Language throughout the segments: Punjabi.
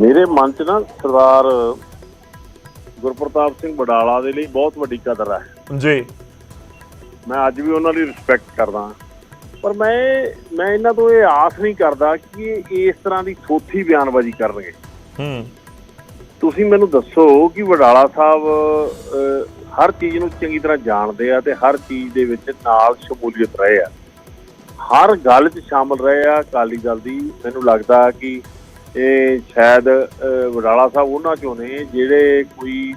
ਮੇਰੇ ਮਨ 'ਚ ਨਾ ਸਰਦਾਰ ਗੁਰਪ੍ਰਤਾਪ ਸਿੰਘ ਬਡਾਲਾ ਦੇ ਲਈ ਬਹੁਤ ਵੱਡੀ ਕਦਰ ਹੈ। ਜੀ। ਮੈਂ ਅੱਜ ਵੀ ਉਹਨਾਂ ਦੀ ਰਿਸਪੈਕਟ ਕਰਦਾ ਪਰ ਮੈਂ ਮੈਂ ਇਹਨਾਂ ਤੋਂ ਇਹ ਆਸ ਨਹੀਂ ਕਰਦਾ ਕਿ ਇਹ ਇਸ ਤਰ੍ਹਾਂ ਦੀ ਥੋਥੀ ਬਿਆਨਬਾਜ਼ੀ ਕਰਨਗੇ। ਹੂੰ। ਤੁਸੀਂ ਮੈਨੂੰ ਦੱਸੋ ਕਿ ਵਡਾਲਾ ਸਾਹਿਬ ਹਰ ਚੀਜ਼ ਨੂੰ ਚੰਗੀ ਤਰ੍ਹਾਂ ਜਾਣਦੇ ਆ ਤੇ ਹਰ ਚੀਜ਼ ਦੇ ਵਿੱਚ ਨਾਲ ਸ਼ਮੂਲੀਅਤ ਰਹੇ ਆ। ਹਰ ਗੱਲ 'ਚ ਸ਼ਾਮਲ ਰਹੇ ਆ ਅਕਾਲੀ ਦਲ ਦੀ। ਮੈਨੂੰ ਲੱਗਦਾ ਕਿ ਇਹ ਸ਼ਾਇਦ ਵਡਾਲਾ ਸਾਹਿਬ ਉਹਨਾਂ ਚੋਂ ਨੇ ਜਿਹੜੇ ਕੋਈ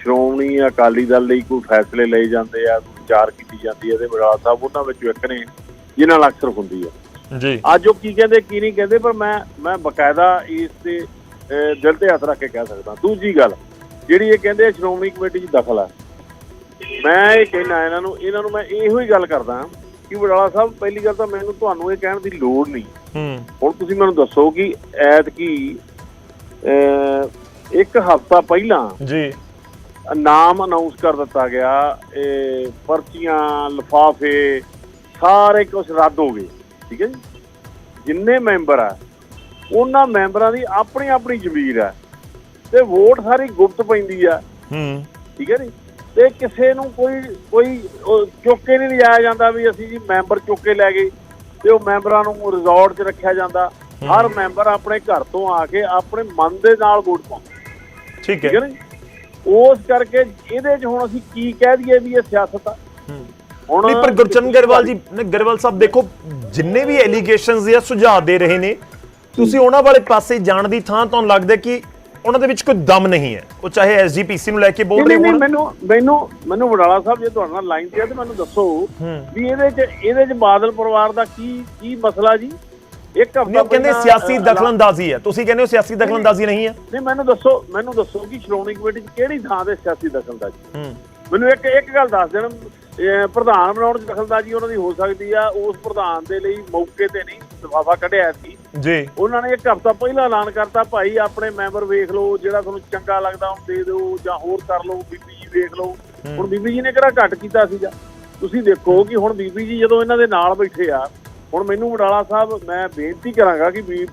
ਸ਼੍ਰੋਮਣੀ ਅਕਾਲੀ ਦਲ ਲਈ ਕੋਈ ਫੈਸਲੇ ਲਏ ਜਾਂਦੇ ਆ ਵਿਚਾਰ ਕੀਤੀ ਜਾਂਦੀ ਹੈ ਤੇ ਵਡਾਲਾ ਸਾਹਿਬ ਉਹਨਾਂ ਵਿੱਚੋਂ ਇੱਕ ਨੇ ਜਿਨ੍ਹਾਂ ਨਾਲ ਅਕਸਰ ਹੁੰਦੀ ਆ। ਜੀ। ਅੱਜ ਉਹ ਕੀ ਕਹਿੰਦੇ ਕੀ ਨਹੀਂ ਕਹਿੰਦੇ ਪਰ ਮੈਂ ਮੈਂ ਬਕਾਇਦਾ ਇਸ ਤੇ ਦਿਲ ਤੇ ਹੱਥ ਰੱਖ ਕੇ ਕਹਿ ਸਕਦਾ। ਦੂਜੀ ਗੱਲ ਜਿਹੜੀ ਇਹ ਕਹਿੰਦੇ ਆ ਸ਼੍ਰੋਮਣੀ ਕਮੇਟੀ 'ਚ ਦਖਲ ਹੈ ਮੈਂ ਇਹ ਕਹਿਣਾ ਇਹਨਾਂ ਨੂੰ ਇਹਨਾਂ ਨੂੰ ਮੈਂ ਇਹੋ ਹੀ ਗੱਲ ਕਰਦਾ ਕਿ ਵਡਾਲਾ ਸਾਹਿਬ ਪਹਿਲੀ ਗੱਲ ਤਾਂ ਮੈਨੂੰ ਤੁਹਾਨੂੰ ਇਹ ਕਹਿਣ ਦੀ ਲੋੜ ਨਹੀਂ। ਹੂੰ। ਹੁਣ ਤੁਸੀਂ ਮੈਨੂੰ ਦੱਸੋ ਕਿ ਐਤਕੀ ਅਹ, ਇੱਕ ਹਫ਼ਤਾ ਪਹਿਲਾਂ ਜੀ। ਨਾਮ ਅਨਾਉਂਸ ਕਰ ਦਿੱਤਾ ਗਿਆ ਇਹ ਪਰਚੀਆਂ ਲਿਫਾਫੇ ਸਾਰੇ ਕੁਝ ਰੱਦ ਹੋ ਗਏ ਠੀਕ ਹੈ ਜੀ? ਜਿੰਨੇ ਮੈਂਬਰ ਆ ਉਹਨਾਂ ਮੈਂਬਰਾਂ ਦੀ ਆਪਣੀ ਆਪਣੀ ਜ਼ਮੀਰ ਆ ਤੇ ਵੋਟ ਸਾਰੀ ਗੁਪਤ ਪੈਂਦੀ ਆ ਹੂੰ। ਠੀਕ ਹੈ ਜੀ? ਤੇ ਕਿਸੇ ਨੂੰ ਕੋਈ ਕੋਈ ਚੁੱਕ ਕੇ ਨਹੀਂ ਲਿਜਾਇਆ ਜਾਂਦਾ ਵੀ ਅਸੀਂ ਜੀ ਮੈਂਬਰ ਚੁੱਕ ਕੇ ਲੈ ਗਏ। ਤੇ ਉਹ ਮੈਂਬਰਾਂ ਨੂੰ ਰਿਜ਼ੋਰਟ 'ਚ ਰੱਖਿਆ ਜਾਂਦਾ। ਹਰ ਮੈਂਬਰ ਆਪਣੇ ਘਰ ਤੋਂ ਆ ਕੇ ਆਪਣੇ ਮਨ ਦੇ ਨਾਲ ਵੋਟ ਪਾਉਂਦਾ। ਠੀਕ ਹੈ? ਉਸ ਕਰਕੇ ਇਹਦੇ 'ਚ ਹੁਣ ਅਸੀਂ ਕੀ ਕਹਿ ਦਈਏ ਵੀ ਇਹ ਸਿਆਸਤ ਆ। ਹੁਣ ਨਹੀਂ ਪਰ ਗੁਰਚਰਨ ਗਰੇਵਾਲ ਜੀ ਨੇ ਗਰੇਵਾਲ ਸਾਹਿਬ ਦੇਖੋ ਜਿੰਨੇ ਵੀ ਐਲੀਗੇਸ਼ਨਸ ਜਾਂ ਸੁਝਾਅ ਦੇ ਰਹੇ ਨੇ ਤੁਸੀਂ ਉਹਨਾਂ ਵਾਲੇ ਪਾਸੇ ਜਾਣ ਦੀ ਥਾਂ ਤੁਹਾਨੂੰ ਲੱਗਦਾ ਕਿ ਉਹਨਾਂ ਦੇ ਵਿੱਚ ਕੋਈ ਦਮ ਨਹੀਂ ਹੈ। ਉਹ ਚਾਹੇ ਐਸਜੀਪੀਸੀ ਨੂੰ ਲੈ ਕੇ ਬੋਲ ਰਹੇ ਨਹੀਂ ਹੋਣ। ਮੈਨੂੰ ਮੈਨੂੰ ਮੈਨੂੰ ਵਡਾਲਾ ਸਾਹਿਬ ਜੇ ਤੁਹਾਡੇ ਨਾਲ ਲਾਈਨ ਤੇ ਆ ਤੇ ਮੈਨੂੰ ਦੱਸੋ ਵੀ ਇਹਦੇ 'ਚ ਇਹਦੇ 'ਚ ਬਾਦਲ ਪਰਿਵਾਰ ਦਾ ਕੀ ਕੀ ਮਸਲਾ ਜੀ? ਇੱਕ ਹਫ਼ਤਾ ਉਹ ਕਹਿੰਦੇ ਸਿਆਸੀ ਦਖਲਅੰਦਾਜ਼ੀ ਹੈ। ਤੁਸੀਂ ਕਹਿੰਦੇ ਹੋ ਸਿਆਸੀ ਦਖਲਅੰਦਾਜ਼ੀ ਨਹੀਂ ਹੈ। ਨਹੀਂ ਮੈਨੂੰ ਦੱਸੋ ਮੈਨੂੰ ਦੱਸੋ ਕਿ ਸ਼੍ਰੋਮਣੀ ਕਮੇਟੀ 'ਚ ਕਿਹੜੀ ਥਾਂ ਤੇ ਸਿਆਸੀ ਦਖਲਅੰਦਾਜ਼ੀ ਮੈਨੂੰ ਇੱਕ ਇੱਕ ਗੱਲ ਦੱਸ ਦੇਣ ਪ੍ਰਧਾਨ ਬਣਾਉਣ 'ਚ ਦਖਲਅੰਦਾਜ਼ੀ ਉਹਨਾਂ ਦੀ ਹੋ ਸਕਦੀ ਆ ਉਸ ਪ੍ਰਧਾਨ ਦੇ ਲਈ ਮੌਕੇ ਤੇ ਨਹੀਂ ਲਿਫਾਫਾ ਕੱਢਿਆ ਸੀ। ਜੀ। ਉਹਨਾਂ ਨੇ ਇੱਕ ਹਫ਼ਤਾ ਪਹਿਲਾਂ ਐਲਾਨ ਕਰਤਾ ਭਾਈ ਆਪਣੇ ਮੈਂਬਰ ਵੇਖ ਲਓ ਜਿਹੜਾ ਤੁਹਾਨੂੰ ਚੰਗਾ ਲੱਗਦਾ ਉਹ ਦੇ ਦਿਓ ਜਾਂ ਹੋਰ ਕਰ ਲਓ ਬੀਬੀ ਜੀ ਵੇਖ ਲਓ। ਹੁਣ ਬੀਬੀ ਜੀ ਨੇ ਕਿਹੜਾ ਘੱਟ ਕੀਤਾ ਸੀਗਾ? ਤੁਸੀਂ ਦੇਖੋ ਕਿ ਹੁਣ ਬੀਬੀ ਜੀ ਜਦੋਂ ਇਹਨਾਂ ਦੇ ਨਾਲ ਬੈਠੇ ਆ ਹੁਣ ਮੈਨੂੰ ਵਡਾਲਾ ਸਾਹਿਬ ਮੈਂ ਬੇਨਤੀ ਕਰਾਂਗਾ ਕਿ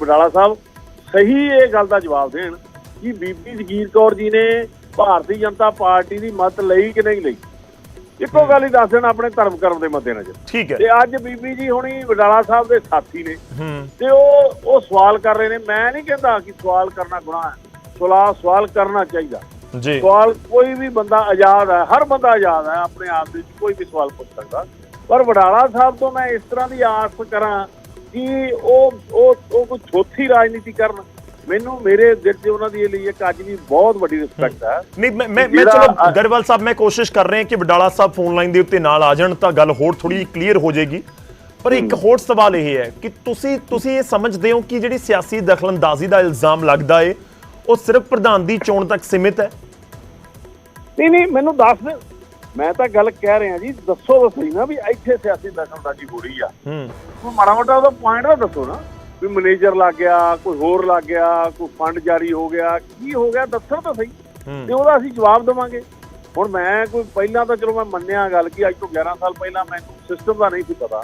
ਵਡਾਲਾ ਸਾਹਿਬ ਸਹੀ ਇਹ ਗੱਲ ਦਾ ਜਵਾਬ ਦੇਣ ਕਿ ਬੀਬੀ ਜਗੀਰ ਕੌਰ ਜੀ ਨੇ ਭਾਰਤੀ ਜਨਤਾ ਪਾਰਟੀ ਦੀ ਮਤ ਲਈ ਕਿ ਨਹੀਂ ਲਈ। ਇੱਕੋ ਗੱਲ ਹੀ ਦੱਸ ਦੇਣ ਆਪਣੇ ਧਰਮ ਕਰਮ ਦੇ ਮੱਦੇਨਜ਼ਰ ਠੀਕ ਹੈ। ਤੇ ਅੱਜ ਬੀਬੀ ਜੀ ਹੁਣੀ ਵਡਾਲਾ ਸਾਹਿਬ ਦੇ ਸਾਥੀ ਨੇ ਤੇ ਉਹ ਉਹ ਸਵਾਲ ਕਰ ਰਹੇ ਨੇ। ਮੈਂ ਨਹੀਂ ਕਹਿੰਦਾ ਕਿ ਸਵਾਲ ਕਰਨਾ ਗੁਨਾਹ ਹੈ। ਸਵਾਲ ਸਵਾਲ ਕਰਨਾ ਚਾਹੀਦਾ। ਜੀ। ਸਵਾਲ ਕੋਈ ਵੀ ਬੰਦਾ ਆਜ਼ਾਦ ਹੈ ਹਰ ਬੰਦਾ ਆਜ਼ਾਦ ਹੈ ਆਪਣੇ ਆਪ ਦੇ ਵਿੱਚ ਕੋਈ ਵੀ ਸਵਾਲ ਪੁੱਛ ਸਕਦਾ। ਪਰ ਵਡਾਲਾ ਸਾਹਿਬ ਤੋਂ ਮੈਂ ਇਸ ਤਰ੍ਹਾਂ ਦੀ ਆਸ ਕਰਾਂ ਕਿ ਉਹ ਉਹ ਉਹ ਕੋਈ ਛੋਥੀ ਰਾਜਨੀਤੀ ਕਰਨ। ਮੈਨੂੰ ਮੇਰੇ ਦਿਲ 'ਚ ਉਹਨਾਂ ਦੀ ਲਈ ਇੱਕ ਅੱਜ ਵੀ ਬਹੁਤ ਵੱਡੀ ਰਿਸਪੈਕਟ ਹੈ। ਨਹੀਂ ਮੈਂ ਮੈਂ ਚਲੋ ਗਰੇਵਾਲ ਸਾਹਿਬ ਮੈਂ ਕੋਸ਼ਿਸ਼ ਕਰ ਰਿਹਾ ਕਿ ਵਡਾਲਾ ਸਾਹਿਬ ਫੋਨ ਲਾਈਨ ਦੇ ਉੱਤੇ ਨਾਲ ਆ ਜਾਣ ਤਾਂ ਗੱਲ ਹੋਰ ਥੋੜੀ ਕਲੀਅਰ ਹੋ ਜਾਏਗੀ। ਪਰ ਇੱਕ ਹੋਰ ਸਵਾਲ ਇਹ ਹੈ ਕਿ ਤੁਸੀਂ ਤੁਸੀਂ ਇਹ ਸਮਝਦੇ ਹੋ ਕਿ ਜਿਹੜੀ ਸਿਆਸੀ ਦਖਲਅੰਦਾਜ਼ੀ ਦਾ ਇਲਜ਼ਾਮ ਲੱਗਦਾ ਏ ਉਹ ਸਿਰਫ ਪ੍ਰਧਾਨ ਦੀ ਚੋਣ ਤੱਕ ਸੀਮਿਤ ਹੈ? ਨਹੀਂ ਨਹੀਂ ਮੈਨੂੰ ਦੱਸ ਮੈਂ ਤਾਂ ਗੱਲ ਕਹਿ ਰਿਹਾ ਜੀ ਦੱਸੋ ਤਾਂ ਸਹੀ ਨਾ ਵੀ ਇੱਥੇ ਸਿਆਸੀ ਦਖਲਅੰਦਾਜ਼ੀ ਹੋ ਰਹੀ ਆ। ਹੂੰ। ਮਾੜਾ ਮੋਟਾ ਉਹਦਾ ਪੁਆਇੰਟ ਤਾਂ ਦੱਸੋ ਨਾ। ਵੀ ਮੈਨੇਜਰ ਲੱਗ ਗਿਆ ਕੋਈ ਹੋਰ ਲੱਗ ਗਿਆ ਕੋਈ ਫੰਡ ਜਾਰੀ ਹੋ ਗਿਆ ਕੀ ਹੋ ਗਿਆ ਦੱਸੋ ਤਾਂ ਸਹੀ। ਤੇ ਉਹਦਾ ਅਸੀਂ ਜਵਾਬ ਦੇਵਾਂਗੇ। ਹੁਣ ਮੈਂ ਕੋਈ ਪਹਿਲਾਂ ਤਾਂ ਚਲੋ ਮੈਂ ਮੰਨਿਆ ਗੱਲ ਕਿ ਅੱਜ ਤੋਂ 11 ਸਾਲ ਪਹਿਲਾਂ ਮੈਨੂੰ ਸਿਸਟਮ ਦਾ ਨਹੀਂ ਸੀ ਪਤਾ।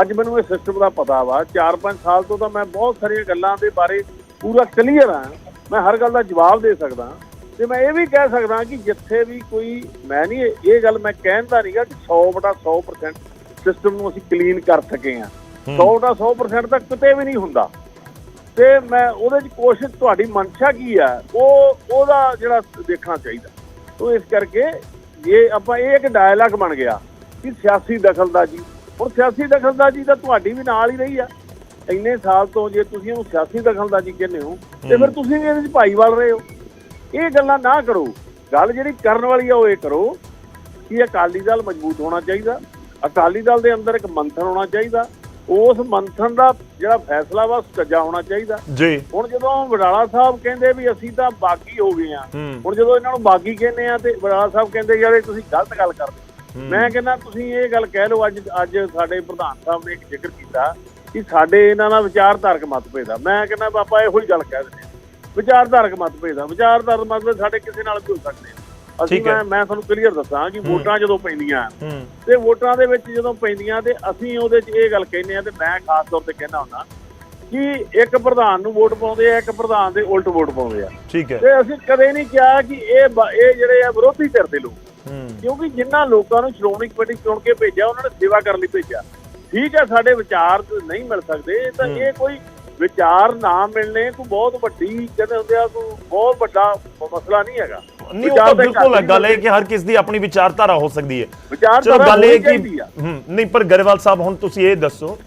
ਅੱਜ ਮੈਨੂੰ ਇਹ ਸਿਸਟਮ ਦਾ ਪਤਾ ਵਾ। 4-5 ਸਾਲ ਤੋਂ ਤਾਂ ਮੈਂ ਬਹੁਤ ਸਾਰੀਆਂ ਗੱਲਾਂ ਦੇ ਬਾਰੇ ਪੂਰਾ ਕਲੀਅਰ ਆ ਮੈਂ ਹਰ ਗੱਲ ਦਾ ਜਵਾਬ ਦੇ ਸਕਦਾ। ਤੇ ਮੈਂ ਇਹ ਵੀ ਕਹਿ ਸਕਦਾ ਕਿ ਜਿੱਥੇ ਵੀ ਕੋਈ ਮੈਂ ਨਹੀਂ ਇਹ ਇਹ ਗੱਲ ਮੈਂ ਕਹਿੰਦਾ ਨਹੀਂਗਾ ਕਿ 100 ਬਟਾ 100% ਸਿਸਟਮ ਨੂੰ ਅਸੀਂ ਕਲੀਨ ਕਰ ਸਕੇ ਆ 100 ਦਾ 100% ਤਾਂ ਕਿਤੇ ਵੀ ਨਹੀਂ ਹੁੰਦਾ। ਤੇ ਮੈਂ ਉਹਦੇ ਚ ਕੋਸ਼ਿਸ਼ ਤੁਹਾਡੀ ਮਨਸ਼ਾ ਕੀ ਆ ਉਹ ਉਹਦਾ ਜਿਹੜਾ ਦੇਖਣਾ ਚਾਹੀਦਾ। ਤੋਂ ਇਸ ਕਰਕੇ ਜੇ ਆਪਾਂ ਇਹ ਇੱਕ ਡਾਇਲੌਗ ਬਣ ਗਿਆ ਕਿ ਸਿਆਸੀ ਦਖਲਅੰਦਾਜ਼ੀ ਹੁਣ ਸਿਆਸੀ ਦਖਲਅੰਦਾਜ਼ੀ ਤਾਂ ਤੁਹਾਡੀ ਵੀ ਨਾਲ ਹੀ ਰਹੀ ਆ। ਇੰਨੇ ਸਾਲ ਤੋਂ ਜੇ ਤੁਸੀਂ ਉਹਨੂੰ ਸਿਆਸੀ ਦਖਲਅੰਦਾਜ਼ੀ ਕਹਿੰਦੇ ਹੋ ਤੇ ਫਿਰ ਤੁਸੀਂ ਵੀ ਇਹਦੇ ਚ ਭਾਈਵਾਲ ਰਹੇ ਹੋ। ਇਹ ਗੱਲਾਂ ਨਾ ਕਰੋ। ਗੱਲ ਜਿਹੜੀ ਕਰਨ ਵਾਲੀ ਆ ਉਹ ਇਹ ਕਰੋ ਕਿ ਅਕਾਲੀ ਦਲ ਮਜ਼ਬੂਤ ਹੋਣਾ ਚਾਹੀਦਾ। ਅਕਾਲੀ ਦਲ ਦੇ ਅੰਦਰ ਇੱਕ ਮੰਥਨ ਹੋਣਾ ਚਾਹੀਦਾ। ਉਸ ਮੰਥਨ ਦਾ ਜਿਹੜਾ ਫੈਸਲਾ ਵਾ ਸੱਜਾ ਹੋਣਾ ਚਾਹੀਦਾ। ਜੀ। ਹੁਣ ਜਦੋਂ ਵਡਾਲਾ ਸਾਹਿਬ ਕਹਿੰਦੇ ਵੀ ਅਸੀਂ ਤਾਂ ਬਾਗੀ ਹੋ ਗਏ ਆ ਹੁਣ ਜਦੋਂ ਇਹਨਾਂ ਨੂੰ ਬਾਗੀ ਕਹਿੰਦੇ ਆ ਤੇ ਵਡਾਲਾ ਸਾਹਿਬ ਕਹਿੰਦੇ ਯਾਰ ਇਹ ਤੁਸੀਂ ਗਲਤ ਗੱਲ ਕਰਦੇ ਮੈਂ ਕਹਿੰਦਾ ਤੁਸੀਂ ਇਹ ਗੱਲ ਕਹਿ ਲਓ ਅੱਜ ਅੱਜ ਸਾਡੇ ਪ੍ਰਧਾਨ ਸਾਹਿਬ ਨੇ ਇੱਕ ਜ਼ਿਕਰ ਕੀਤਾ ਕਿ ਸਾਡੇ ਇਹਨਾਂ ਨਾਲ ਵਿਚਾਰਧਾਰਕ ਮਤਭੇਦ ਆ। ਮੈਂ ਕਹਿੰਦਾ ਪਾਪਾ ਇਹੋ ਹੀ ਗੱਲ ਕਹਿ ਦਿੰਦੇ ਵਿਚਾਰਧਾਰਕ ਮਤਭੇਦ ਆ। ਵਿਚਾਰਧਾਰਕ ਮਤਭੇਦ ਸਾਡੇ ਕਿਸੇ ਨਾਲ ਵੀ ਹੋ ਸਕਦੇ ਆ। ਅਸੀਂ। ਮੈਂ ਮੈਂ ਤੁਹਾਨੂੰ ਕਲੀਅਰ ਦੱਸਾਂ ਕਿ ਵੋਟਾਂ ਜਦੋਂ ਪੈਂਦੀਆਂ ਤੇ ਵੋਟਾਂ ਦੇ ਵਿੱਚ ਜਦੋਂ ਪੈਂਦੀਆਂ ਤੇ ਅਸੀਂ ਉਹਦੇ 'ਚ ਇਹ ਗੱਲ ਕਹਿੰਦੇ ਆ ਤੇ ਮੈਂ ਖਾਸ ਤੌਰ ਤੇ ਕਹਿਣਾ ਹੁੰਦਾ ਕਿ ਇੱਕ ਪ੍ਰਧਾਨ ਨੂੰ ਵੋਟ ਪਾਉਂਦੇ ਆ ਇੱਕ ਪ੍ਰਧਾਨ ਦੇ ਉਲਟ ਵੋਟ ਪਾਉਂਦੇ ਆ। ਠੀਕ ਹੈ। ਤੇ ਅਸੀਂ ਕਦੇ ਨਹੀਂ ਕਿਹਾ ਕਿ ਇਹ ਇਹ ਜਿਹੜੇ ਆ ਵਿਰੋਧੀ ਧਿਰ ਦੇ ਲੋਕ। ਕਿਉਂਕਿ ਜਿਨ੍ਹਾਂ ਲੋਕਾਂ ਨੂੰ ਸ਼੍ਰੋਮਣੀ ਕਮੇਟੀ ਚੁਣ ਕੇ ਭੇਜਿਆ ਉਹਨਾਂ ਨੇ ਸੇਵਾ ਕਰਨ ਲਈ ਭੇਜਿਆ। ਠੀਕ ਹੈ ਸਾਡੇ ਵਿਚਾਰ ਨਹੀਂ ਮਿਲ ਸਕਦੇ ਤਾਂ। ਇਹ ਕੋਈ ਵਿਚਾਰ ਨਾ ਮਿਲਣੇ ਕੋਈ ਬਹੁਤ ਵੱਡੀ ਕਹਿੰਦੇ ਹੁੰਦੇ ਆ ਕੋਈ ਬਹੁਤ ਵੱਡਾ ਮਸਲਾ ਨਹੀਂ ਹੈਗਾ। ਨਹੀਂ ਉਹ ਤਾਂ ਬਿਲਕੁਲ ਗੱਲ ਹੈ। ਕਿ ਹਰ ਕਿਸ ਦੀ ਆਪਣੀ ਵਿਚਾਰਧਾਰਾ ਹੋ ਸਕਦੀ ਹੈ। ਚਲੋ ਗੱਲ ਇਹ ਕਿ ਨਹੀਂ ਪਰ ਗਰੇਵਾਲ ਸਾਹਿਬ ਹੁਣ ਤੁਸੀਂ ਇਹ ਦੱਸੋ।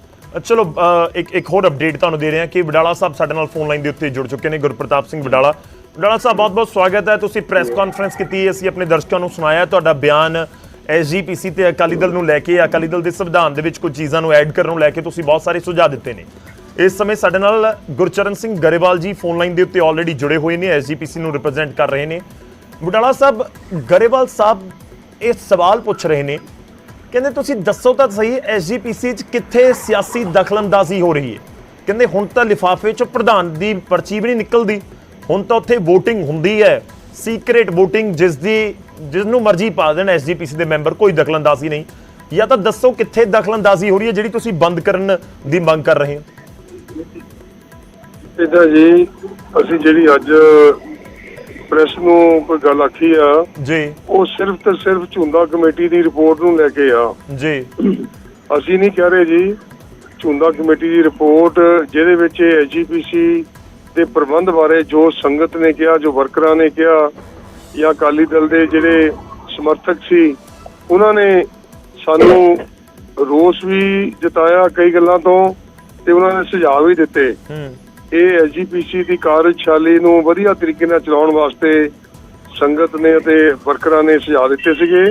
ਚਲੋ ਇੱਕ ਇੱਕ ਹੋਰ ਅਪਡੇਟ ਤੁਹਾਨੂੰ ਦੇ ਰਹੇ ਹਾਂ ਕਿ ਵਡਾਲਾ ਸਾਹਿਬ ਸਾਡੇ ਨਾਲ ਫੋਨ ਲਾਈਨ ਦੇ ਉੱਤੇ ਜੁੜ ਚੁੱਕੇ ਨੇ ਗੁਰਪ੍ਰਤਾਪ ਸਿੰਘ ਵਡਾਲਾ। ਵਡਾਲਾ ਸਾਹਿਬ ਬਹੁਤ-ਬਹੁਤ ਸਵਾਗਤ ਹੈ। ਤੁਸੀਂ ਪ੍ਰੈਸ ਕਾਨਫਰੰਸ ਕੀਤੀ ਅਸੀਂ ਆਪਣੇ ਦਰਸ਼ਕਾਂ ਨੂੰ ਸੁਣਾਇਆ। ਤੁਹਾਡਾ ਬਿਆਨ ਐਸਜੀਪੀਸੀ ਤੇ ਅਕਾਲੀ ਦਲ ਨੂੰ ਲੈ ਕੇ ਅਕਾਲੀ ਦਲ ਦੇ ਸੰਵਿਧਾਨ ਦੇ ਵਿੱਚ ਕੁਝ ਚੀਜ਼ਾਂ ਨੂੰ ਐਡ ਕਰਨ ਨੂੰ ਲੈ ਕੇ ਤੁਸੀਂ ਬਹੁਤ ਸਾਰੇ ਸੁਝਾਅ ਦਿੱਤੇ ਨੇ। ਇਸ ਸਮੇਂ ਸਾਡੇ ਨਾਲ ਗੁਰਚਰਨ ਸਿੰਘ ਗਰੇਵਾਲ ਜੀ ਫੋਨ ਲਾਈਨ ਦੇ ਉੱਤੇ ਆਲਰੇਡੀ ਜੁੜੇ ਹੋਏ ਨੇ ਐਸਜੀਪੀਸੀ ਨੂੰ ਰਿਪਰੈਜ਼ੈਂਟ ਕਰ ਰਹੇ ਨੇ। ਵਡਾਲਾ ਸਾਹਿਬ ਗਰੇਵਾਲ ਸਾਹਿਬ ਇਹ ਸਵਾਲ ਪੁੱਛ ਰਹੇ ਨੇ, ਕਹਿੰਦੇ ਤੁਸੀਂ ਦੱਸੋ ਤਾਂ ਸਹੀ ਐਸਜੀਪੀਸੀ ਚ ਕਿੱਥੇ ਸਿਆਸੀ ਦਖਲਅੰਦਾਜ਼ੀ ਹੋ ਰਹੀ ਹੈ? ਕਹਿੰਦੇ ਹੁਣ ਤਾਂ ਲਿਫਾਫੇ ਚ ਪ੍ਰਧਾਨ ਦੀ ਪਰਚੀ ਵੀ ਨਹੀਂ ਨਿਕਲਦੀ, ਹੁਣ ਤਾਂ ਉੱਥੇ VOTING ਹੁੰਦੀ ਹੈ ਸੀਕ੍ਰੀਟ VOTING ਜਿਸ ਦੀ ਜਿਸ ਨੂੰ ਮਰਜ਼ੀ ਪਾ ਦੇਣ ਐਸਜੀਪੀਸੀ ਦੇ ਮੈਂਬਰ, ਕੋਈ ਦਖਲਅੰਦਾਜ਼ੀ ਨਹੀਂ। ਜਾਂ ਤਾਂ ਦੱਸੋ ਕਿੱਥੇ ਦਖਲਅੰਦਾਜ਼ੀ ਹੋ ਰਹੀ ਹੈ ਜਿਹੜੀ ਤੁਸੀਂ ਬੰਦ ਕਰਨ ਦੀ ਮੰਗ ਕਰ ਰਹੇ ਹੋ? ਇਹਦਾ ਜੀ, ਅਸੀਂ ਜਿਹੜੀ ਅੱਜ ਪ੍ਰੈਸ ਨੂੰ ਕੋਈ ਗੱਲ ਆਖੀ ਆ ਜੀ। ਉਹ ਸਿਰਫ ਤੇ ਸਿਰਫ ਝੁੰਦਾ ਕਮੇਟੀ ਦੀ ਰਿਪੋਰਟ ਨੂੰ ਲੈ ਕੇ ਆ। ਜੀ। ਅਸੀਂ ਨਹੀਂ ਕਹਿ ਰਹੇ ਜੀ ਝੁੰਦਾ ਕਮੇਟੀ ਦੀ ਰਿਪੋਰਟ ਜਿਹਦੇ ਵਿੱਚ ਐਜੀਪੀਸੀ ਦੇ ਪ੍ਰਬੰਧ ਬਾਰੇ ਜੋ ਸੰਗਤ ਨੇ ਕਿਹਾ ਜੋ ਵਰਕਰਾਂ ਨੇ ਕਿਹਾ ਜਾਂ ਅਕਾਲੀ ਦਲ ਦੇ ਜਿਹੜੇ ਸਮਰਥਕ ਸੀ ਉਹਨਾਂ ਨੇ ਸਾਨੂੰ ਰੋਸ ਵੀ ਜਤਾਇਆ ਕਈ ਗੱਲਾਂ ਤੋਂ ਤੇ ਉਹਨਾਂ ਨੇ ਸੁਝਾਅ ਵੀ ਦਿੱਤੇ। ਹੂੰ। ਇਹ ਐਜੀਪੀਸੀ ਦੀ ਕਾਰਜਸ਼ਾਲੀ ਨੂੰ ਵਧੀਆ ਤਰੀਕੇ ਨਾਲ ਚਲਾਉਣ ਵਾਸਤੇ ਸੰਗਤ ਨੇ ਅਤੇ ਵਰਕਰਾਂ ਨੇ ਸੁਝਾਅ ਦਿੱਤੇ ਸੀਗੇ।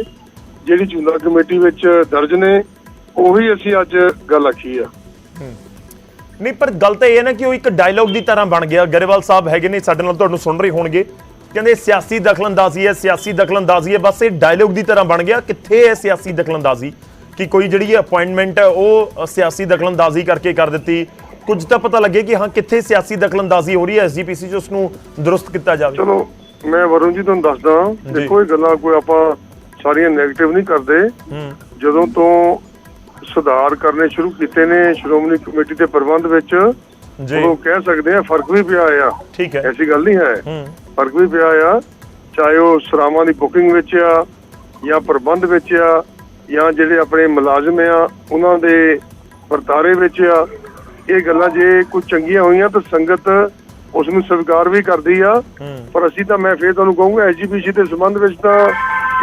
ਜਿਹੜੀ ਚੁਣਾਵ ਕਮੇਟੀ ਵਿੱਚ ਦਰਜ ਨੇ ਉਹੀ ਅਸੀਂ ਅੱਜ ਗੱਲ ਆਖੀ ਆ। ਨਹੀਂ ਪਰ ਗੱਲ ਤਾਂ ਇਹ ਹੈ ਨਾ ਕਿ ਉਹ ਇੱਕ ਡਾਇਲੌਗ ਦੀ ਤਰ੍ਹਾਂ ਬਣ ਗਿਆ। ਗਰੇਵਾਲ ਸਾਹਿਬ ਹੈਗੇ ਨੇ ਸਾਡੇ ਨਾਲ ਤੁਹਾਨੂੰ ਸੁਣ ਰਹੇ ਹੋਣਗੇ। ਕਹਿੰਦੇ ਸਿਆਸੀ ਦਖਲਅੰਦਾਜ਼ੀ ਹੈ ਸਿਆਸੀ ਦਖਲਅੰਦਾਜ਼ੀ ਹੈ ਬਸ ਇਹ ਡਾਇਲੌਗ ਦੀ ਤਰ੍ਹਾਂ ਬਣ ਗਿਆ। ਕਿੱਥੇ ਹੈ ਸਿਆਸੀ ਦਖਲਅੰਦਾਜ਼ੀ? ਕਿ ਕੋਈ ਜਿਹੜੀ ਅਪਾਇੰਟਮੈਂਟ ਹੈ ਉਹ ਅ, ਸਿਆਸੀ ਦਖਲਅੰਦਾਜ਼ੀ ਕਰਕੇ ਕਰ ਦਿੱਤੀ। ਕੁਝ ਤਾਂ ਪਤਾ ਲੱਗੇ ਕਿ ਹਾਂ ਕਿੱਥੇ ਸਿਆਸੀ ਦਖਲਅੰਦਾਜ਼ੀ ਹੋ ਰਹੀ ਹੈ ਐਸਜੀਪੀਸੀ ਚ ਉਸ ਨੂੰ ਦਰੁਸਤ ਕੀਤਾ ਜਾਵੇ। ਚਲੋ ਮੈਂ ਵਰੁਣ ਜੀ ਤੁਹਾਨੂੰ ਦੱਸਦਾ ਦੇਖੋ ਇਹ ਗੱਲਾਂ ਕੋਈ ਆਪਾਂ ਸਾਰੀਆਂ 네ਗੇਟਿਵ ਨਹੀਂ ਕਰਦੇ। ਜਦੋਂ ਤੋਂ ਸੁਧਾਰ ਕਰਨੇ ਸ਼ੁਰੂ ਕੀਤੇ ਨੇ ਸ਼੍ਰੋਮਣੀ ਕਮੇਟੀ ਦੇ ਪ੍ਰਬੰਧ ਵਿੱਚ ਜੀ। ਉਹ ਕਹਿ ਸਕਦੇ ਆ ਫ਼ਰਕ ਵੀ ਪਿਆ ਆ। ਠੀਕ ਹੈ। ਐਸੀ ਗੱਲ ਨਹੀਂ ਹੂੰ। ਫ਼ਰਕ ਵੀ ਪਿਆ ਆ ਚਾਹੇ ਉਹ ਸਰਾਵਾਂ ਦੀ ਬੁਕਿੰਗ ਵਿੱਚ ਆ ਜਾਂ ਪ੍ਰਬੰਧ ਵਿੱਚ ਆ ਜਾਂ ਜਿਹੜੇ ਆਪਣੇ ਮੁਲਾਜ਼ਮ ਆ ਉਹਨਾਂ ਦੇ ਵਰਤਾਰੇ ਵਿੱਚ ਆ ਇਹ ਗੱਲਾਂ ਜੇ ਕੋਈ ਚੰਗੀਆਂ ਹੋਈਆਂ ਤਾਂ ਸੰਗਤ ਉਸ ਨੂੰ ਸਵੀਕਾਰ ਵੀ ਕਰਦੀ ਆ। ਪਰ ਅਸੀਂ ਤਾਂ ਮੈਂ ਫੇਰ ਤੁਹਾਨੂੰ ਕਹੂੰਗਾ ਐਜੀਪੀਸੀ ਦੇ ਸੰਬੰਧ ਵਿੱਚ ਤਾਂ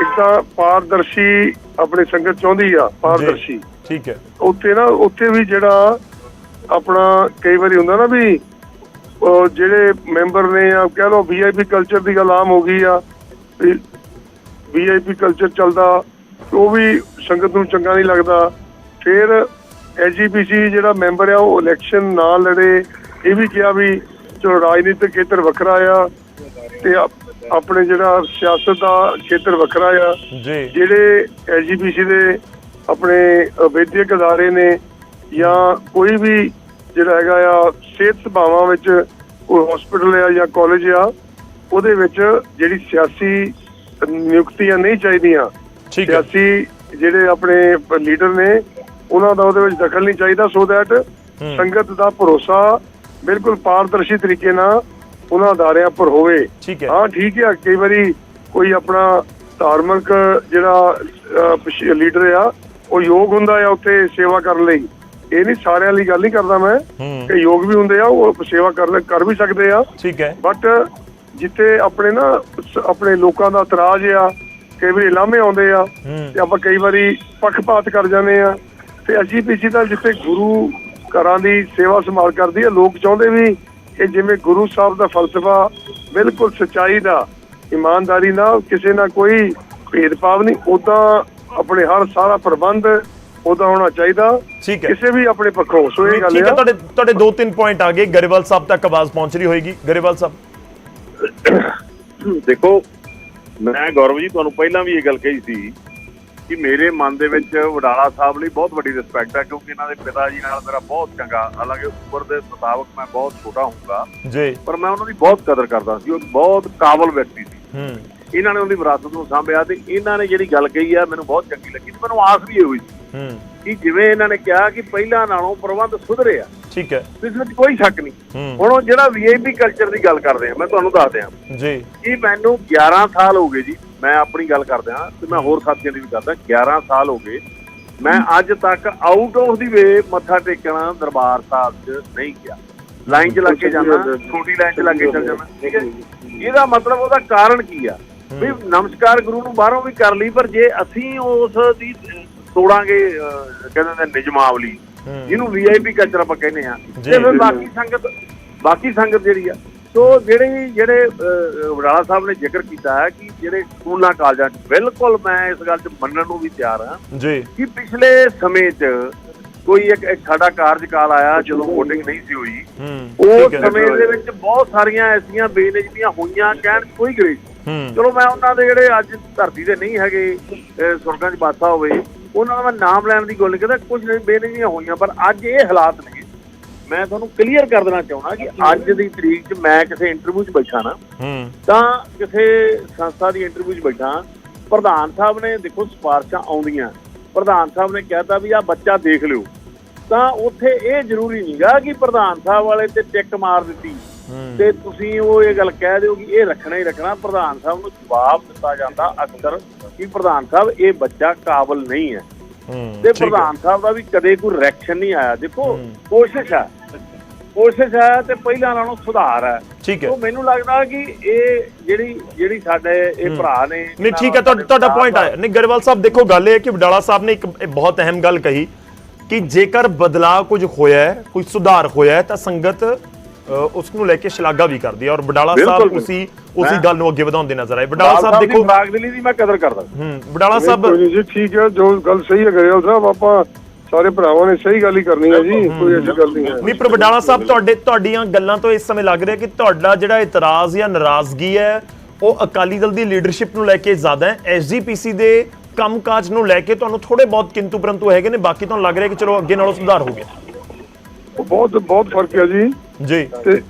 ਇੱਕ ਤਾਂ ਪਾਰਦਰਸ਼ੀ ਆਪਣੀ ਸੰਗਤ ਚਾਹੁੰਦੀ ਆ ਪਾਰਦਰਸ਼ੀ। ਠੀਕ ਹੈ। ਉੱਥੇ ਨਾ ਉੱਥੇ ਵੀ ਜਿਹੜਾ ਆਪਣਾ ਕਈ ਵਾਰੀ ਹੁੰਦਾ ਨਾ ਵੀ ਜਿਹੜੇ ਮੈਂਬਰ ਨੇ ਆ ਕਹਿ ਲਓ ਵੀਆਈਪੀ ਕਲਚਰ ਦੀ ਗੱਲ ਆਮ ਹੋ ਗਈ ਆ ਵੀਆਈਪੀ ਕਲਚਰ ਚੱਲਦਾ ਉਹ ਵੀ ਸੰਗਤ ਨੂੰ ਚੰਗਾ ਨਹੀਂ ਲੱਗਦਾ। ਫਿਰ ਐਜੀਪੀਸੀ ਜਿਹੜਾ ਮੈਂਬਰ ਆ ਉਹ ਇਲੈਕਸ਼ਨ ਨਾ ਲੜੇ। ਇਹ ਵੀ ਕਿਹਾ ਵੀ ਚਲੋ ਰਾਜਨੀਤਿਕ ਖੇਤਰ ਵੱਖਰਾ ਆ ਤੇ ਆਪ- ਆਪਣੇ ਜਿਹੜਾ ਸਿਆਸਤ ਦਾ ਖੇਤਰ ਵੱਖਰਾ ਆ। ਜੀ। ਜਿਹੜੇ ਐਜੀਪੀਸੀ ਦੇ ਆਪਣੇ ਵਿਦਿਅਕ ਅਦਾਰੇ ਨੇ ਜਾਂ ਕੋਈ ਵੀ ਜਿਹੜਾ ਹੈਗਾ ਆ ਸਿਹਤ ਸਭਾਵਾਂ ਵਿੱਚ ਕੋਈ ਹਸਪੀਟਲ ਆ ਜਾਂ ਕਾਲਜ ਆ ਉਹਦੇ ਵਿੱਚ ਜਿਹੜੀ ਸਿਆਸੀ ਨਿਯੁਕਤੀਆਂ ਨਹੀਂ ਚਾਹੀਦੀਆਂ। ਸਿਆਸੀ ਜਿਹੜੇ ਆਪਣੇ ਲੀਡਰ ਨੇ ਉਹਨਾਂ ਦਾ ਉਹਦੇ ਵਿੱਚ ਦਖਲ ਨਹੀਂ ਚਾਹੀਦਾ ਸੋ ਦੈਟ ਸੰਗਤ ਦਾ ਭਰੋਸਾ ਬਿਲਕੁਲ ਪਾਰਦਰਸ਼ੀ ਤਰੀਕੇ ਨਾਲ ਉਹਨਾਂ ਅਦਾਰਿਆਂ ਪਰ ਹੋਵੇ। ਹੈ। ਠੀਕ ਹੈ ਕਈ ਵਾਰੀ ਕੋਈ ਆਪਣਾ ਧਾਰਮਿਕ ਜਿਹੜਾ ਲੀਡਰ ਆ ਉਹ ਯੋਗ ਹੁੰਦਾ ਆ ਉੱਥੇ ਸੇਵਾ ਕਰਨ ਲਈ। ਇਹ ਨਹੀਂ ਸਾਰਿਆਂ ਲਈ ਗੱਲ ਨਹੀਂ ਕਰਦਾ ਮੈਂ ਕਿ ਯੋਗ ਵੀ ਹੁੰਦੇ ਆ ਉਹ ਸੇਵਾ ਕਰ ਕਰ ਵੀ ਸਕਦੇ ਆ। ਠੀਕ ਹੈ। ਬਟ ਜਿੱਥੇ ਆਪਣੇ ਨਾ ਆਪਣੇ ਲੋਕਾਂ ਦਾ ਇਤਰਾਜ਼ ਆ ਕਈ ਵਾਰੀ ਲਾਮੇ ਆਉਂਦੇ ਆ ਤੇ ਆਪਾਂ ਕਈ ਵਾਰੀ ਪੱਖਪਾਤ ਕਰ ਜਾਂਦੇ ਆ। ਤੇ ਅਸੀਂ ਪਿੱਛੇ ਤਾਂ ਜਿੱਥੇ ਗੁਰੂ ਘਰਾਂ ਦੀ ਸੇਵਾ ਸੰਭਾਲ ਕਰਦੀ ਆ ਲੋਕ ਚਾਹੁੰਦੇ ਵੀ ਕਿ ਜਿਵੇਂ ਗੁਰੂ ਸਾਹਿਬ ਦਾ ਫਲਸਫਾ ਬਿਲਕੁਲ ਸਚਾਈ ਦਾ ਇਮਾਨਦਾਰੀ ਨਾਲ ਕਿਸੇ ਨਾਲ ਕੋਈ ਭੇਦਭਾਵ ਨਹੀਂ ਉਦਾਂ ਆਪਣੇ ਹਰ ਸਾਰਾ ਪ੍ਰਬੰਧ ਉਦਾਂ ਹੋਣਾ ਚਾਹੀਦਾ ਠੀਕ ਹੈ। ਕਿਸੇ ਵੀ ਆਪਣੇ ਪੱਖੋਂ ਸੋ ਇਹ ਗੱਲ ਠੀਕ ਹੈ ਆ। ਤੁਹਾਡੇ ਤੁਹਾਡੇ ਦੋ ਤਿੰਨ ਪੁਆਇੰਟ ਆ ਗਏ ਗਰੇਵਾਲ ਸਾਹਿਬ ਤੱਕ ਆਵਾਜ਼ ਪਹੁੰਚ ਰਹੀ ਹੋਏਗੀ। ਗਰੇਵਾਲ ਸਾਹਿਬ। ਦੇਖੋ ਮੈਂ ਗੌਰਵ ਜੀ ਤੁਹਾਨੂੰ ਪਹਿਲਾਂ ਵੀ ਇਹ ਗੱਲ ਕਹੀ ਸੀ ਕਿ ਮੇਰੇ ਮਨ ਦੇ ਵਿੱਚ ਵਡਾਲਾ ਸਾਹਿਬ ਲਈ ਬਹੁਤ ਵੱਡੀ ਰਿਸਪੈਕਟ ਹੈ ਕਿਉਂਕਿ ਇਹਨਾਂ ਦੇ ਪਿਤਾ ਜੀ ਨਾਲ ਮੇਰਾ ਬਹੁਤ ਚੰਗਾ ਹਾਲਾਂਕਿ ਉਮਰ ਦੇ ਮੁਤਾਬਕ ਮੈਂ ਬਹੁਤ ਛੋਟਾ ਹੋਊਗਾ ਜੀ। ਪਰ ਮੈਂ ਉਹਨਾਂ ਦੀ ਬਹੁਤ ਕਦਰ ਕਰਦਾ ਸੀ ਉਹ ਬਹੁਤ ਕਾਬਲ ਵਿਅਕਤੀ ਸੀ। ਹੂੰ। ਇਹਨਾਂ ਨੇ ਉਹਦੀ ਵਿਰਾਸਤ ਨੂੰ ਸਾਂਭਿਆ ਤੇ ਇਹਨਾਂ ਨੇ ਜਿਹੜੀ ਗੱਲ ਕਹੀ ਆ ਮੈਨੂੰ ਬਹੁਤ ਚੰਗੀ ਲੱਗੀ ਤੇ ਮੈਨੂੰ ਆਸ ਵੀ ਹੋਈ ਸੀ ਹੂੰ। ਕਿ ਜਿਵੇਂ ਇਹਨਾਂ ਨੇ ਕਿਹਾ ਕਿ ਪਹਿਲਾਂ ਨਾਲੋਂ ਪ੍ਰਬੰਧ ਸੁਧਰੇ ਆ। ਠੀਕ ਹੈ। ਇਸ ਵਿੱਚ ਕੋਈ ਸ਼ੱਕ ਨਹੀਂ। ਹੁਣ ਉਹ ਜਿਹੜਾ ਵੀਆਈਪੀ ਕਲਚਰ ਦੀ ਗੱਲ ਕਰਦੇ ਆ ਮੈਂ ਤੁਹਾਨੂੰ ਦੱਸ ਦਿਆਂ। ਜੀ। ਕਿ ਮੈਨੂੰ 11 ਸਾਲ ਹੋ ਗਏ ਜੀ ਮੈਂ ਆਪਣੀ ਗੱਲ ਕਰਦਾ ਤੇ ਮੈਂ ਹੋਰ ਸਾਥੀਆਂ ਦੀ ਵੀ ਕਰਦਾ 11 ਸਾਲ ਹੋ ਗਏ ਮੈਂ ਅੱਜ ਤੱਕ ਆਊਟ ਆਫ ਦੀ ਵੇ ਮੱਥਾ ਟੇਕਣਾ ਦਰਬਾਰ ਸਾਹਿਬ 'ਚ ਨਹੀਂ ਗਿਆ। ਲਾਈਨ 'ਚ ਲੱਗ ਕੇ ਜਾਣਾ ਛੋਟੀ ਲਾਈਨ 'ਚ ਲੱਗ ਕੇ ਚੱਲ ਜਾਣਾ ਠੀਕ ਹੈ ਜੀ? ਇਹਦਾ ਮਤਲਬ ਉਹਦਾ ਕਾਰਨ ਕੀ ਆ? ਵੀ ਨਮਸਕਾਰ ਗੁਰੂ ਨੂੰ ਬਾਹਰੋਂ ਵੀ ਕਰ ਲਈ ਪਰ ਜੇ ਅਸੀਂ ਉਸ ਦੀ ਤੋੜਾਂਗੇ ਕਹਿੰਦੇ ਨੇ ਨਿਜਮਾਵਲੀ। ਜਿਹਨੂੰ ਵੀਆਈਪੀ ਕਲਚਰ ਆਪਾਂ ਕਹਿੰਦੇ ਆ ਤੇ ਫਿਰ। ਬਾਕੀ ਸੰਗਤ ਬਾਕੀ ਸੰਗਤ ਜਿਹੜੀ ਆ ਸੋ ਜਿਹੜੇ ਜਿਹੜੇ ਵਡਾਲਾ ਸਾਹਿਬ ਨੇ ਜ਼ਿਕਰ ਕੀਤਾ ਹੈ ਕਿ ਜਿਹੜੇ ਸਕੂਲਾਂ ਕਾਲਜਾਂ ਬਿਲਕੁਲ ਮੈਂ ਇਸ ਗੱਲ 'ਚ ਮੰਨਣ ਨੂੰ ਵੀ ਤਿਆਰ ਹਾਂ ਜੀ। ਕਿ ਪਿਛਲੇ ਸਮੇਂ 'ਚ ਕੋਈ ਇੱਕ ਸਾਡਾ ਕਾਰਜਕਾਲ ਆਇਆ ਜਦੋਂ VOTING ਨਹੀਂ ਸੀ ਹੋਈ। ਹੂੰ ਉਸ ਠੀਕ ਹੈ। ਸਮੇਂ ਦੇ ਵਿੱਚ ਬਹੁਤ ਸਾਰੀਆਂ ਐਸੀਆਂ ਬੇਨਿਜਮੀਆਂ ਹੋਈਆਂ ਕਹਿਣ ਕੋਈ ਗਰੇਜ ਚਲੋ ਮੈਂ ਉਹਨਾਂ ਦੇ ਜਿਹੜੇ ਅੱਜ ਧਰਤੀ ਤੇ ਨਹੀਂ ਹੈਗੇ ਸੁਰਗਾਂ 'ਚ ਬਾਸਾ ਹੋਵੇ ਉਹਨਾਂ ਦਾ ਮੈਂ ਨਾਮ ਲੈਣ ਦੀ ਗੱਲ ਨਹੀਂ ਕਰਦਾ ਕੁਝ ਨਹੀਂ ਬੇਨਿਜਮੀਆਂ ਹੋਈਆਂ ਪਰ ਅੱਜ ਇਹ ਹਾਲਾਤ ਨੇ। ਮੈਂ ਤੁਹਾਨੂੰ ਕਲੀਅਰ ਕਰ ਦੇਣਾ ਚਾਹੁੰਦਾ ਕਿ ਅੱਜ ਦੀ ਤਰੀਕ 'ਚ ਮੈਂ ਕਿਸੇ ਇੰਟਰਵਿਊ 'ਚ ਬੈਠਾ ਨਾ ਤਾਂ ਕਿਸੇ ਸੰਸਥਾ ਦੀ ਇੰਟਰਵਿਊ 'ਚ ਬੈਠਾ ਪ੍ਰਧਾਨ ਸਾਹਿਬ ਨੇ ਦੇਖੋ ਸਿਫਾਰਸ਼ਾਂ ਆਉਂਦੀਆਂ। ਪ੍ਰਧਾਨ ਸਾਹਿਬ ਨੇ ਕਹਿਤਾ ਵੀ ਆ ਬੱਚਾ ਦੇਖ ਲਿਓ। ਤਾਂ ਉੱਥੇ ਇਹ ਜ਼ਰੂਰੀ ਨਹੀਂਗਾ ਕਿ ਪ੍ਰਧਾਨ ਸਾਹਿਬ ਵਾਲੇ ਤੇ ਟਿਕ ਮਾਰ ਦਿੱਤੀ। ਤੇ ਤੁਸੀਂ ਉਹ ਇਹ ਗੱਲ ਕਹਿ ਦਿਓ ਕਿ ਇਹ ਰੱਖਣਾ ਹੀ ਰੱਖਣਾ ਪ੍ਰਧਾਨ ਸਾਹਿਬ ਨੂੰ ਜਵਾਬ ਦਿੱਤਾ ਜਾਂਦਾ ਅਕਸਰ ਕਿ ਪ੍ਰਧਾਨ ਸਾਹਿਬ ਇਹ ਬੱਚਾ ਕਾਬਲ ਨਹੀਂ ਹੈ। ਤੇ। ਪ੍ਰਧਾਨ ਸਾਹਿਬ ਦਾ ਵੀ ਕਦੇ ਕੋਈ ਰਿਐਕਸ਼ਨ ਨਹੀਂ ਆਇਆ। ਦੇਖੋ। ਕੋਸ਼ਿਸ਼ ਹੈ। ਕੋਸ਼ਿਸ਼ ਹੈ ਤੇ ਪਹਿਲਾਂ ਨਾਲੋਂ ਸੁਧਾਰ ਹੈ। ਠੀਕ ਹੈ। ਉਹ ਮੈਨੂੰ ਲੱਗਦਾ ਕਿ ਇਹ ਜਿਹੜੀ ਜਿਹੜੀ ਸਾਡੇ ਇਹ ਭਰਾ ਨੇ ਨਹੀਂ ਠੀਕ ਹੈ ਤੁਹਾਡਾ ਪੁਆਇੰਟ ਆਇਆ। ਨਹੀਂ ਗਰੇਵਾਲ ਸਾਹਿਬ ਦੇਖੋ ਗੱਲ ਇਹ ਹੈ ਕਿ ਵਡਾਲਾ ਸਾਹਿਬ ਨੇ ਇੱਕ ਬਹੁਤ ਅਹਿਮ ਗੱਲ ਕਹੀ ਕਿ ਜੇਕਰ ਬਦਲਾਅ ਕੁਝ ਹੋਇਆ ਹੈ ਕੋਈ ਸੁਧਾਰ ਹੋਇਆ ਹੈ ਤਾਂ ਸੰਗਤ ਉਸ ਨੂੰ ਲੈ ਕੇ ਸ਼ਲਾਘਾ ਵੀ ਕਰਦੀ ਹੈ ਔਰ ਵਡਾਲਾ ਸਾਹਿਬ। ਉਸੀ ਉਸੀ ਗੱਲ ਨੂੰ ਅੱਗੇ ਵਧਾਉਂਦੇ ਨਜ਼ਰ ਆਏ। ਵਡਾਲਾ ਸਾਹਿਬ ਦੇਖੋ ਦੀ ਬਰਾਗਦਲੀ ਦੀ ਮੈਂ ਕਦਰ ਕਰਦਾ। ਹੂੰ ਵਡਾਲਾ ਸਾਹਿਬ ਜੀ ਠੀਕ ਹੈ ਜੋ ਗੱਲ ਸਹੀ ਹੈ ਗਰੇਵਾਲ ਸਾਹਿਬ ਆਪਾਂ ਸਾਰੇ ਭਰਾਵਾਂ ਨੇ ਸਹੀ ਗੱਲ ਹੀ ਕਰਨੀ ਹੈ ਜੀ ਕੋਈ ਐਸੀ ਗੱਲ ਨਹੀਂ ਹੈ। ਨਹੀਂ ਪਰ ਵਡਾਲਾ ਸਾਹਿਬ ਤੁਹਾਡੇ ਤੁਹਾਡੀਆਂ ਗੱਲਾਂ ਤੋਂ ਇਸ ਸਮੇਂ ਲੱਗ ਰਿਹਾ ਕਿ ਤੁਹਾਡਾ ਜਿਹੜਾ ਇਤਰਾਜ਼ ਜਾਂ ਨਾਰਾਜ਼ਗੀ ਹੈ ਉਹ ਅਕਾਲੀ ਦਲ ਦੀ ਲੀਡਰਸ਼ਿਪ ਨੂੰ ਲੈ ਕੇ ਜ਼ਿਆਦਾ ਹੈ। ਐਸਜੀਪੀਸੀ ਦੇ ਕੰਮਕਾਜ ਨੂੰ ਲੈ ਕੇ ਤੁਹਾਨੂੰ ਥੋੜੇ ਬਹੁਤ ਕਿੰਤੂ ਪਰੰਤੂ ਹੈਗੇ ਨੇ। ਬਾਕੀ ਤੁਹਾਨੂੰ ਲੱਗ ਰਿਹਾ ਕਿ ਚਲੋ ਅੱਗੇ ਨਾਲੋਂ ਸੁਧਾਰ ਹੋ ਗਿਆ। ਬਹੁਤ ਬਹੁਤ ਫ਼ਰਕ ਹੈ ਜੀ। ਜੀ। ਤੇ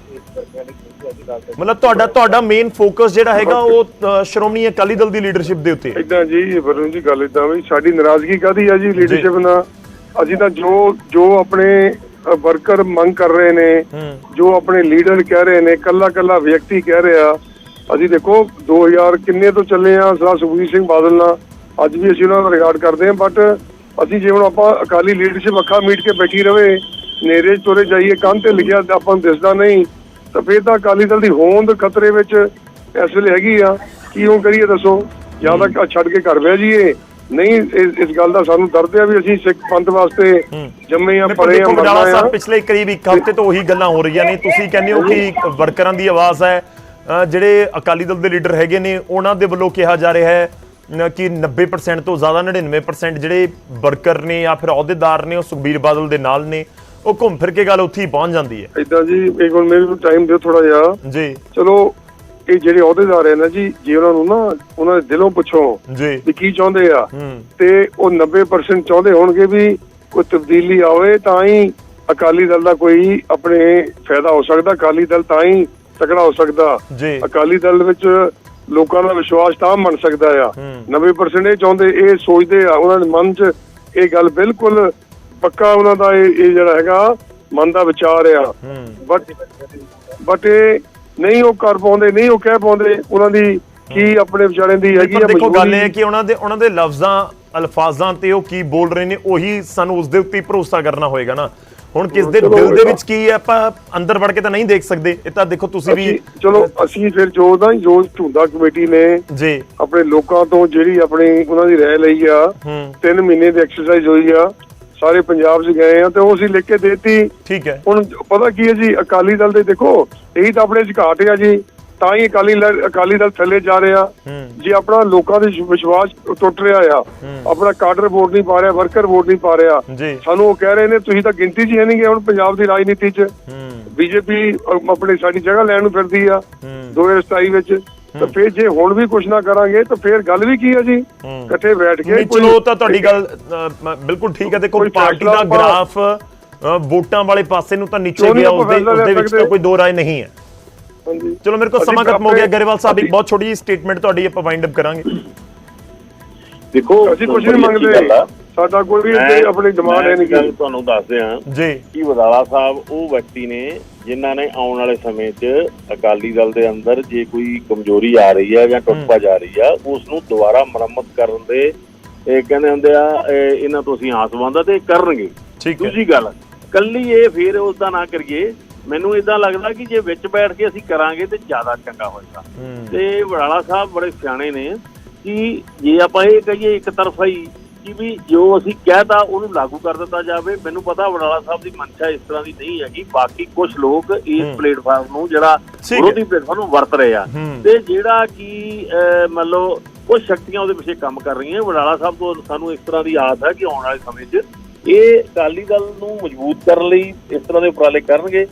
ਮਤਲਬ ਤੁਹਾਡਾ ਤੁਹਾਡਾ ਮੇਨ ਫੋਕਸ ਜਿਹੜਾ ਹੈਗਾ ਉਹ ਸ਼੍ਰੋਮਣੀ ਅਕਾਲੀ ਦਲ ਦੀ ਲੀਡਰਸ਼ਿਪ ਦੇ ਉੱਤੇ ਹੈ। ਇਦਾਂ ਜੀ ਵਰੁਣ ਜੀ ਗੱਲ ਇਦਾਂ ਵੀ ਸਾਡੀ ਨਾਰਾਜ਼ਗੀ ਕਾਦੀ ਆ ਜੀ ਲੀਡਰਸ਼ਿਪ ਨਾਲ? ਅਸੀਂ ਤਾਂ ਜੋ ਜੋ ਆਪਣੇ ਵਰਕਰ ਮੰਗ ਕਰ ਰਹੇ ਨੇ ਜੋ ਆਪਣੇ ਲੀਡਰ ਕਹਿ ਰਹੇ ਨੇ ਕੱਲਾ ਕੱਲਾ ਵਿਅਕਤੀ ਕਹਿ ਰਿਹਾ ਅਸੀਂ ਦੇਖੋ 2000 ਕਿੰਨੇ ਤੋਂ ਚੱਲੇ ਆ ਸਰਦਾਰ ਸੁਖਬੀਰ ਸਿੰਘ ਬਾਦਲ ਨਾਲ। ਅੱਜ ਵੀ ਅਸੀਂ ਉਹਨਾਂ ਦਾ ਰਿਗਾਰਡ ਕਰਦੇ ਹਾਂ ਬਟ ਅਸੀਂ ਜੇ ਹੁਣ ਆਪਾਂ ਅਕਾਲੀ ਲੀਡਰਸ਼ਿਪ ਅੱਖਾਂ ਮੀਟ ਕੇ ਬੈਠੀ ਰਵੇ ਨੇਰੇ 'ਚ ਤੁਰੇ ਜਾਈਏ ਕੰਨ ਤੇ ਲਿਖਿਆ ਆਪਾਂ ਨੂੰ ਦਿਸਦਾ ਨਹੀਂ। ਤਾਂ ਫੇਰ ਤਾਂ ਅਕਾਲੀ ਦਲ ਦੀ ਹੋਂਦ ਖਤਰੇ ਵਿੱਚ ਇਸ ਵੇਲੇ ਹੈਗੀ ਆ। ਕੀ ਉਹ ਕਰੀਏ ਦੱਸੋ? ਜਾਂ ਤਾਂ ਛੱਡ ਕੇ ਘਰ ਬਹਿ ਜਾਈਏ। ਨਹੀਂ ਇਸ ਗੱਲ ਦਾ ਸਾਨੂੰ ਦਰਦ ਹੈ ਵੀ ਅਸੀਂ ਸਿੱਖ ਪੰਥ ਵਾਸਤੇ ਜੰਮੇ ਆ ਪੜੇ ਆ ਮਰਨਾ ਆ। ਪਿਛਲੇ ਕਰੀਬ ਇੱਕ ਹਫ਼ਤੇ ਤੋਂ ਉਹੀ ਗੱਲਾਂ ਹੋ ਰਹੀਆਂ ਨੇ। ਤੁਸੀਂ ਕਹਿੰਦੇ ਹੋ ਕਿ ਵਰਕਰਾਂ ਦੀ ਆਵਾਜ਼ ਹੈ। ਜਿਹੜੇ ਅਕਾਲੀ ਦਲ ਦੇ ਲੀਡਰ ਹੈਗੇ ਨੇ ਉਹਨਾਂ ਦੇ ਵੱਲੋਂ ਕਿਹਾ ਜਾ ਰਿਹਾ ਹੈ ਕਿ 90% ਤੋਂ ਜ਼ਿਆਦਾ 99% ਜਿਹੜੇ ਵਰਕਰ ਨੇ ਜਾਂ ਫਿਰ ਅਹੁਦੇਦਾਰ ਨੇ ਉਹ ਸੁਖਬੀਰ ਬਾਦਲ ਦੇ ਨਾਲ ਨੇ। ਉਹ ਘੁੰਮ ਫਿਰ ਕੇ ਗੱਲ ਉੱਥੇ ਹੀ ਪਹੁੰਚ ਜਾਂਦੀ ਹੈ। ਇਦਾਂ ਜੀ ਇੱਕ ਹੁਣ ਮੈਨੂੰ ਟਾਈਮ ਦਿਓ ਥੋੜਾ ਜਿਹਾ। ਜੀ। ਚਲੋ ਇਹ ਜਿਹੜੇ ਅਹੁਦੇਦਾਰ ਹੈ ਨਾ ਜੀ ਜੇ ਉਹਨਾਂ ਨੂੰ ਨਾ ਉਹਨਾਂ ਦੇ ਦਿਲੋਂ ਪੁੱਛੋ ਜੀ। ਵੀ ਕੀ ਚਾਹੁੰਦੇ ਆ। ਤੇ ਉਹ 90% ਚਾਹੁੰਦੇ ਹੋਣਗੇ ਵੀ ਕੋਈ ਤਬਦੀਲੀ ਆਵੇ ਤਾਂ ਹੀ ਅਕਾਲੀ ਦਲ ਦਾ ਕੋਈ ਆਪਣੇ ਫਾਇਦਾ ਹੋ ਸਕਦਾ ਅਕਾਲੀ ਦਲ ਤਾਂ ਹੀ ਤਕੜਾ ਹੋ ਸਕਦਾ। ਜੀ। ਅਕਾਲੀ ਦਲ ਵਿੱਚ ਲੋਕਾਂ ਦਾ ਵਿਸ਼ਵਾਸ ਤਾਂ ਬਣ ਸਕਦਾ ਆ। ਹੂੰ। 90% ਇਹ ਚਾਹੁੰਦੇ ਇਹ ਸੋਚਦੇ ਆ ਉਹਨਾਂ ਦੇ ਮਨ 'ਚ ਇਹ ਗੱਲ ਬਿਲਕੁਲ ਪੱਕਾ ਉਹਨਾਂ ਦਾ ਇਹ ਇਹ ਜਿਹੜਾ ਹੈਗਾ ਮਨ ਦਾ ਵਿਚਾਰ ਆ। ਬਟ ਬਟ ਇਹ ਨਹੀਂ ਉਹ ਕਰ ਪਾਉਂਦੇ ਨਹੀਂ ਉਹ ਕਹਿ ਪਾਉਂਦੇ ਉਹਨਾਂ ਦੀ ਕੀ ਆਪਣੇ ਵਿਚਾਰਿਆਂ ਦੀ ਹੈਗੀ ਆ ਦੇਖੋ ਗੱਲ ਇਹ ਹੈ ਕਿ ਉਹਨਾਂ ਦੇ ਉਹਨਾਂ ਦੇ ਲਫ਼ਜ਼ਾਂ ਅਲਫਾਜ਼ਾਂ ਤੇ ਉਹ ਕੀ ਬੋਲ ਰਹੇ ਨੇ ਉਹੀ ਸਾਨੂੰ ਉਸ ਦੇ ਉੱਤੇ ਭਰੋਸਾ ਕਰਨਾ ਹੋਏਗਾ ਨਾ। ਹੁਣ ਕਿਸ ਦੇ ਦਿਲ ਦੇ ਵਿੱਚ ਕੀ ਹੈ ਆਪਾਂ ਅੰਦਰ ਵੜ ਕੇ ਤਾਂ ਨਹੀਂ ਦੇਖ ਸਕਦੇ। ਇਹ ਤਾਂ ਦੇਖੋ ਤੁਸੀਂ ਵੀ ਚਲੋ ਅਸੀਂ ਫਿਰ ਜੋ ਦਾ ਜੋ ਝੁੰਦਾ ਕਮੇਟੀ ਨੇ ਜੀ। ਆਪਣੇ ਲੋਕਾਂ ਤੋਂ ਜਿਹੜੀ ਆਪਣੀ ਉਹਨਾਂ ਦੀ ਰਾਏ ਲਈ ਆ 3 ਮਹੀਨੇ ਦੀ ਐਕਸਰਸਾਈਜ਼ ਹੋਈ ਆ ਸਾਰੇ ਪੰਜਾਬ 'ਚ ਗਏ ਆ ਤੇ ਉਹ ਅਸੀਂ ਲਿਖ ਕੇ ਦੇਤੀ। ਠੀਕ ਹੈ। ਹੁਣ ਪਤਾ ਕੀ ਹੈ ਜੀ ਅਕਾਲੀ ਦਲ ਦੇ ਦੇਖੋ ਇਹੀ ਤਾਂ ਆਪਣੇ 'ਚ ਘਾਟ ਆ ਜੀ ਤਾਂ ਹੀ ਅਕਾਲੀ ਅਕਾਲੀ ਦਲ ਥੱਲੇ ਜਾ ਰਿਹਾ। ਜੇ ਆਪਣਾ ਲੋਕਾਂ ਦੇ ਵਿਸ਼ਵਾਸ ਟੁੱਟ ਰਿਹਾ ਆ ਆਪਣਾ ਕਾਡਰ ਵੋਟ ਨਹੀਂ ਪਾ ਰਿਹਾ ਵਰਕਰ ਵੋਟ ਨਹੀਂ ਪਾ ਰਿਹਾ। ਸਾਨੂੰ ਉਹ ਕਹਿ ਰਹੇ ਨੇ ਤੁਸੀਂ ਤਾਂ ਗਿਣਤੀ 'ਚ ਹੀ ਨਹੀਂਗੇ ਹੁਣ ਪੰਜਾਬ ਦੀ ਰਾਜਨੀਤੀ 'ਚ। ਬੀਜੇਪੀ ਆਪਣੀ ਸਾਡੀ ਜਗ੍ਹਾ ਲੈਣ ਨੂੰ ਫਿਰਦੀ ਆ ਹੂੰ। 2027 ਵਿੱਚ। ਤਾਂ ਫਿਰ ਜੇ ਹੁਣ ਵੀ ਕੁਝ ਨਾ ਕਰਾਂਗੇ ਤਾਂ ਫਿਰ ਗੱਲ ਵੀ ਕੀ ਆ ਜੀ? ਹੂੰ। ਇਕੱਠੇ ਬੈਠ ਕੇ ਚਲੋ ਤਾਂ ਤੁਹਾਡੀ ਗੱਲ ਬਿਲਕੁਲ ਠੀਕ ਹੈ। ਦੇਖੋ ਕੋਈ ਪਾਰਟੀ ਦਾ ਗ੍ਰਾਫ ਵੋਟਾਂ ਵਾਲੇ ਪਾਸੇ ਨੂੰ ਤਾਂ ਨੀਚੇ ਗਿਆ ਲੈ ਉਸਦੇ ਵਿੱਚ ਤਾਂ? ਕੋਈ ਦੋ ਰਾਏ ਨਹੀਂ ਹੈ। ਹਾਂਜੀ। ਚਲੋ ਮੇਰੇ ਕੋਲ ਸਮਾਂ ਖਤਮ ਹੋ ਗਿਆ। ਗਰੇਵਾਲ ਸਾਹਿਬ ਇੱਕ ਬਹੁਤ ਛੋਟੀ ਜਿਹੀ ਸਟੇਟਮੈਂਟ ਤੁਹਾਡੀ ਆਪਾਂ ਵਾਈਂਡ ਅਪ ਕਰਾਂਗੇ। ਦੇਖੋ ਅਸੀਂ ਕੁਝ ਨਹੀਂ ਮੰਗਦੇ। ਸਾਡਾ ਕੋਈ ਵੀ ਆਪਣੀ ਡਿਮਾਂਡ ਹੈ ਨਹੀਂ ਗੀ। ਤੁਹਾਨੂੰ ਦੱਸਦੇ ਹਾਂ ਜੀ। ਕਿ ਵਦਾਲਾ ਸਾਹਿਬ ਉਹ ਵਿਅਕਤੀ ਨੇ ਜਿਨ੍ਹਾਂ ਨੇ ਆਉਣ ਵਾਲੇ ਸਮੇਂ 'ਚ ਅਕਾਲੀ ਦਲ ਦੇ ਅੰਦਰ ਜੇ ਕੋਈ ਕਮਜ਼ੋਰੀ ਆ ਰਹੀ ਹੈ ਜਾਂ ਟੁੱਟ ਭੱਜ ਆ ਰਹੀ ਆ ਉਸ ਨੂੰ ਦੁਬਾਰਾ ਮੁਰੰਮਤ ਕਰਨ ਦੇ ਇਹ ਕਹਿੰਦੇ ਹੁੰਦੇ ਆ ਇਹ ਇਹਨਾਂ ਤੋਂ ਅਸੀਂ ਆਸ ਬੰਦਾ ਤੇ ਕਰਨਗੇ। ਦੂਜੀ ਗੱਲ ਕੱਲੀ ਇਹ ਫੇਰ ਉਸ ਦਾ ਨਾ ਕਰੀਏ ਮੈਨੂੰ ਇਦਾਂ ਲੱਗਦਾ ਕਿ ਜੇ ਵਿੱਚ ਬੈਠ ਕੇ ਅਸੀਂ ਕਰਾਂਗੇ ਤੇ ਜ਼ਿਆਦਾ ਚੰਗਾ ਹੋਏਗਾ। ਤੇ ਵੜਾਲਾ ਸਾਹਿਬ ਬੜੇ ਸਿਆਣੇ ਨੇ ਕਿ ਜੇ ਆਪਾਂ ਇਹ ਕਹੀਏ ਇੱਕ ਤਰਫਾ ਹੀ ਕਿ ਵੀ ਜੋ ਅਸੀਂ ਕਹਿਤਾ ਉਹਨੂੰ ਲਾਗੂ ਕਰ ਦਿੱਤਾ ਜਾਵੇ। ਮੈਨੂੰ ਪਤਾ ਵੜਾਲਾ ਸਾਹਿਬ ਦੀ ਮਨਸ਼ਾ ਇਸ ਤਰ੍ਹਾਂ ਦੀ ਨਹੀਂ ਹੈਗੀ। ਬਾਕੀ ਕੁਝ ਲੋਕ ਇਸ। ਪਲੇਟਫਾਰਮ ਨੂੰ ਜਿਹੜਾ। ਵਿਰੋਧੀ ਪਲੇਟਫਾਰਮ ਨੂੰ ਵਰਤ ਰਹੇ ਆ। ਤੇ ਜਿਹੜਾ ਕਿ ਮੰਨ ਲਓ ਕੁਝ ਸ਼ਕਤੀਆਂ ਉਹਦੇ ਪਿੱਛੇ ਕੰਮ ਕਰ ਰਹੀਆਂ। ਵਡਾਲਾ ਸਾਹਿਬ ਤੋਂ ਸਾਨੂੰ ਇਸ ਤਰ੍ਹਾਂ ਦੀ ਆਸ ਹੈ ਕਿ ਆਉਣ ਵਾਲੇ ਸਮੇਂ 'ਚ ਇਹ ਅਕਾਲੀ ਦਲ ਨੂੰ ਮਜ਼ਬੂਤ ਕਰਨ ਲਈ ਇਸ ਤਰ੍ਹਾਂ ਦੇ ਉਪਰਾਲੇ ਕਰਨਗੇ।